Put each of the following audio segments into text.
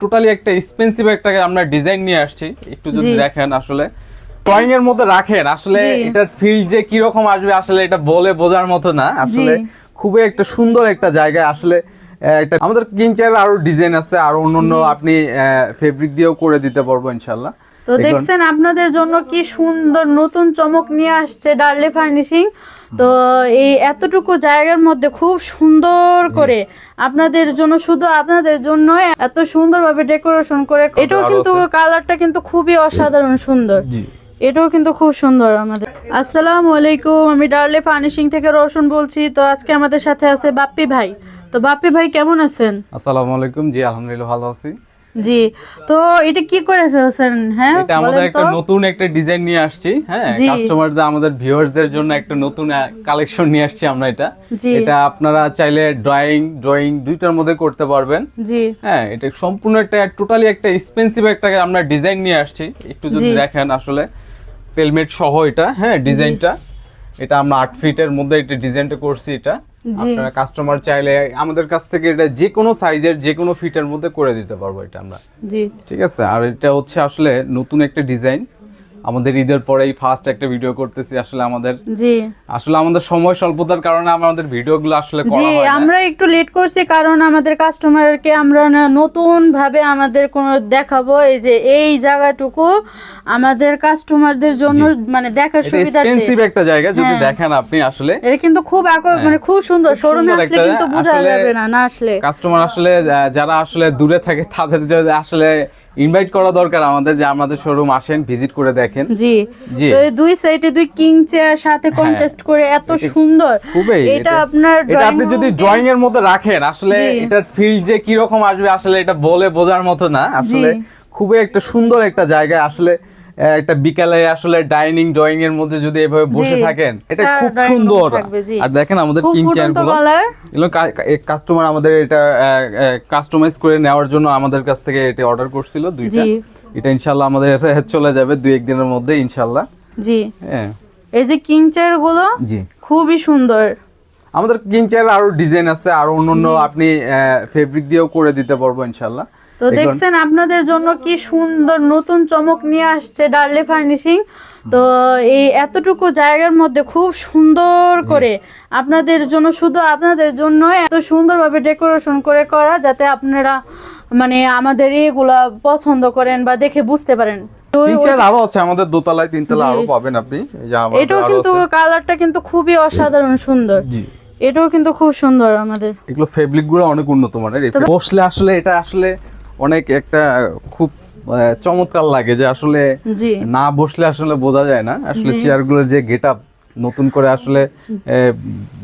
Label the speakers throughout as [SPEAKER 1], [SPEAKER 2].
[SPEAKER 1] Totally একটা expensive একটা আমরা ডিজাইন নিয়ে আসছি। একটু যদি দেখেন আসলে। ড্রয়িং এর মধ্যে রাখেন আসলে এটার ফিল্ড যে কি রকম আসবে আসলে এটা বলে বোঝার মতো না। আসলে খুবই একটা সুন্দর একটা জায়গা আসলে একটা আমাদের কিনচার আরও ডিজাইন আছে আর অন্য আপনি ফেব্রিক দিয়েও করে দিতে পারব ইনশাল্লাহ
[SPEAKER 2] তো দেখছেন আপনাদের জন্য কি সুন্দর নতুন চমক নিয়ে আসছে ডার্লে ফার্নিশিং। তো এই এতটুকু জায়গার মধ্যে খুব সুন্দর করে আপনাদের জন্য শুধু আপনাদের জন্য এত সুন্দরভাবে ডেকোরেশন করে এটাও কিন্তু কালারটা কিন্তু খুবই অসাধারণ সুন্দর। এটাও কিন্তু খুব সুন্দর আমাদের। আসসালামু আলাইকুম আমি ডার্লে ফার্নিশিং থেকে রোশন বলছি। তো আজকে আমাদের সাথে আছে বাপ্পি ভাই। তো বাপ্পি ভাই কেমন আছেন?
[SPEAKER 1] আসসালামু আলাইকুম। জি আলহামদুলিল্লাহ ভালো আছি।
[SPEAKER 2] জি। তো এটা কি করে ফেলছেন হ্যাঁ?
[SPEAKER 1] এটা আমাদের একটা নতুন একটা ডিজাইন নিয়ে আসছি হ্যাঁ? কাস্টমারদের আমাদের ভিউয়ার্সদের জন্য একটা নতুন কালেকশন নিয়ে আসছি আমরা এটা। এটা আপনারা চাইলে ড্রয়িং ড্রয়িং দুইটার মধ্যে করতে পারবেন।
[SPEAKER 2] জি।
[SPEAKER 1] হ্যাঁ এটা সম্পূর্ণ একটা টোটালি একটা এক্সপেন্সিভ একটা আমরা ডিজাইন নিয়ে আসছি। একটু যদি দেখেন আসলে পেলমেট সহ এটা হ্যাঁ ডিজাইনটা এটা আমরা আট ফিটের মধ্যে এটা ডিজাইনটা করছি এটা। আপনারা কাস্টমার চাইলে আমাদের কাছ থেকে এটা যে কোনো সাইজের যে কোনো ফিটের মধ্যে করে দিতে পারব এটা আমরা।
[SPEAKER 2] জি।
[SPEAKER 1] ঠিক আছে? আর এটা হচ্ছে আসলে নতুন একটা ডিজাইন আমাদের ঈদের পরেই ফার্স্ট একটা ভিডিও করতেছি আসলে আমাদের।
[SPEAKER 2] জি।
[SPEAKER 1] আসলে আমাদের সময় স্বল্পতার কারণে আমাদের ভিডিওগুলো আসলে করা হয় না।
[SPEAKER 2] আমরা একটু লেট করছি কারণ আমাদের কাস্টমারকে আমরা নতুন ভাবে আমাদের কোন দেখাবো এই যে এই জায়গাটুকু আমাদের কাস্টমারদের জন্য মানে দেখার সুবিধা
[SPEAKER 1] এক্সপেন্সিভ একটা জায়গা যদি
[SPEAKER 2] হ্যাঁ।
[SPEAKER 1] দেখেন আপনি আসলে।
[SPEAKER 2] এটা কিন্তু খুব আকর মানে খুব সুন্দর। শোরুমে আসলে কিন্তু বোঝা যাবে না না আসলে।
[SPEAKER 1] কাস্টমার আসলে যারা আসলে দূরে থাকে তাদের যদি আসলে ইনভাইট করা দরকার আমাদের যে আমাদের শোরুম আসেন ভিজিট করে দেখেন।
[SPEAKER 2] জি।
[SPEAKER 1] জি।
[SPEAKER 2] তো এই দুই সাইডে দুই কিং চেয়ার সাথে কন্টেস্ট করে এত সুন্দর।
[SPEAKER 1] খুবই
[SPEAKER 2] এটা আপনার
[SPEAKER 1] এটা আপনি যদি ড্রয়িং এর মধ্যে রাখেন আসলে। এটার ফিল যে কি রকম আসবে আসলে এটা বলে বোঝার মতো না। আসলে খুবই একটা সুন্দর একটা জায়গা আসলে একটা বিকালে আসলে ডাইনিং ড্রয়িং এর মধ্যে যদি এভাবে বসে থাকেন এটা খুব সুন্দর। আর দেখেন আমাদের কিং
[SPEAKER 2] চেয়ারগুলো।
[SPEAKER 1] এগুলো কাস্টমার আমাদের এটা কাস্টমাইজ করে নেওয়ার জন্য আমাদের কাছ থেকে এটা অর্ডার করছিল দুইটা। এটা ইনশাল্লাহ আমাদের চলে যাবে দুই একদিনের মধ্যে ইনশাল্লাহ।
[SPEAKER 2] জি।
[SPEAKER 1] হ্যাঁ।
[SPEAKER 2] এই যে কিং চেয়ারগুলো
[SPEAKER 1] জি।
[SPEAKER 2] খুবই সুন্দর।
[SPEAKER 1] আমাদের কিং চেয়ার আরও ডিজাইন আছে আর অন্য আপনি ফেব্রিক দিয়েও করে দিতে পারব ইনশাল্লাহ।
[SPEAKER 2] তো দেখছেন আপনাদের জন্য কি সুন্দর নতুন চমক নিয়ে আসছে ডার্লে ফার্নিশিং। তো এই এতটুকু জায়গার মধ্যে খুব সুন্দর করে আপনাদের জন্য শুধু আপনাদের জন্য এত সুন্দরভাবে ডেকোরেশন করে করা যাতে আপনারা মানে আমাদের এগুলা পছন্দ করেন বা দেখে বুঝতে পারেন। তো
[SPEAKER 1] আরও আছে আমাদের দোতলায় তিনতলা
[SPEAKER 2] জি।
[SPEAKER 1] আরও পাবেন আপনি। এই যে আমাদের
[SPEAKER 2] এটাও কিন্তু কালারটা কিন্তু খুবই অসাধারণ সুন্দর। এটাও কিন্তু খুব সুন্দর আমাদের।
[SPEAKER 1] এগুলো ফেব্রিকগুলো অনেক উন্নত মানের। বসলে আসলে এটা আসলে অনেক একটা খুব চমৎকার লাগে যে আসলে না বসলে আসলে বোঝা যায় না। আসলে। চেয়ারগুলোর যে গেট আপ নতুন করে আসলে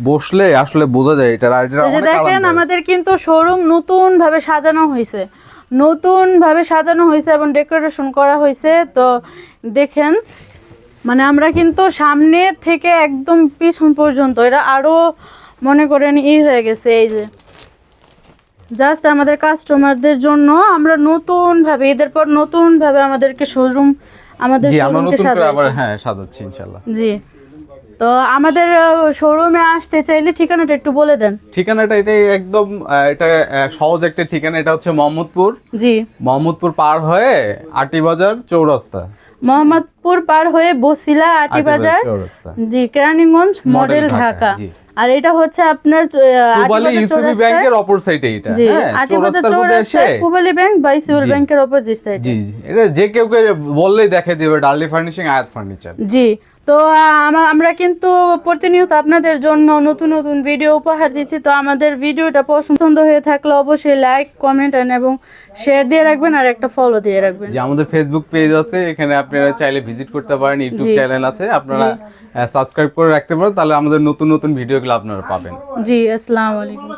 [SPEAKER 1] বসলে আসলে বোঝা যায় এটা আর
[SPEAKER 2] দেখেন আমাদের কিন্তু শোরুম নতুন ভাবে সাজানো হয়েছে। নতুন ভাবে সাজানো হয়েছে এবং ডেকোরেশন করা হয়েছে। তো দেখেন মানে আমরা কিন্তু সামনে থেকে একদম পিছন পর্যন্ত এটা আরও মনে করেন ই হয়ে গেছে এই যে। জাস্ট আমাদের কাস্টমারদের জন্য আমরা নতুন ভাবে এদের পর নতুন ভাবে আমাদেরকে শোরুম আমাদের শোরুমকে
[SPEAKER 1] হ্যাঁ সাজাচ্ছি
[SPEAKER 2] জি। তো আমাদের শোরুমে আসতে চাইলে ঠিকানাটা একটু বলে দেন।
[SPEAKER 1] ঠিকানাটা এটাই একদম এটা সহজ একটা ঠিকানা এটা হচ্ছে মোহাম্মদপুর।
[SPEAKER 2] জি।
[SPEAKER 1] মোহাম্মদপুর পার হয়ে আটি বাজার চৌরাস্তা।
[SPEAKER 2] মোহাম্মদপুর পার হয়ে বসিলা আটি বাজার জি কেরানীগঞ্জ মডেল
[SPEAKER 1] ঢাকা।
[SPEAKER 2] আর এটা হচ্ছে আপনার আটিবাজার
[SPEAKER 1] ইউসিবি ব্যাংকের অপর সাইডে এটা হ্যাঁ চৌরাস্তার মধ্যে এসে
[SPEAKER 2] কুবালি ব্যাংক বাই ইসিবি
[SPEAKER 1] জি।
[SPEAKER 2] ব্যাংকের অপোজিট সাইডে
[SPEAKER 1] জি জি এটা যে কেউ কে বললেই দেখে দিবে ডার্লি ফার্নিশিং আয়াত ফার্নিচার
[SPEAKER 2] জি তো আমরা কিন্তু প্রতিনিয়ত আপনাদের জন্য নতুন নতুন ভিডিও উপহার দিচ্ছি। তো আমাদের ভিডিওটা পছন্দ হয়ে থাকলে অবশ্যই লাইক কমেন্ট এবং শেয়ার দিয়ে রাখবেন আর একটা ফলো দিয়ে রাখবেন।
[SPEAKER 1] যে আমাদের ফেসবুক পেজ আছে এখানে আপনারা চাইলে ভিজিট করতে পারেন ইউটিউব চ্যানেল আছে। আপনারা সাবস্ক্রাইব করে রাখতে পারেন তাহলে আমাদের নতুন নতুন ভিডিওগুলো আপনারা পাবেন।
[SPEAKER 2] জি আসসালামু আলাইকুম।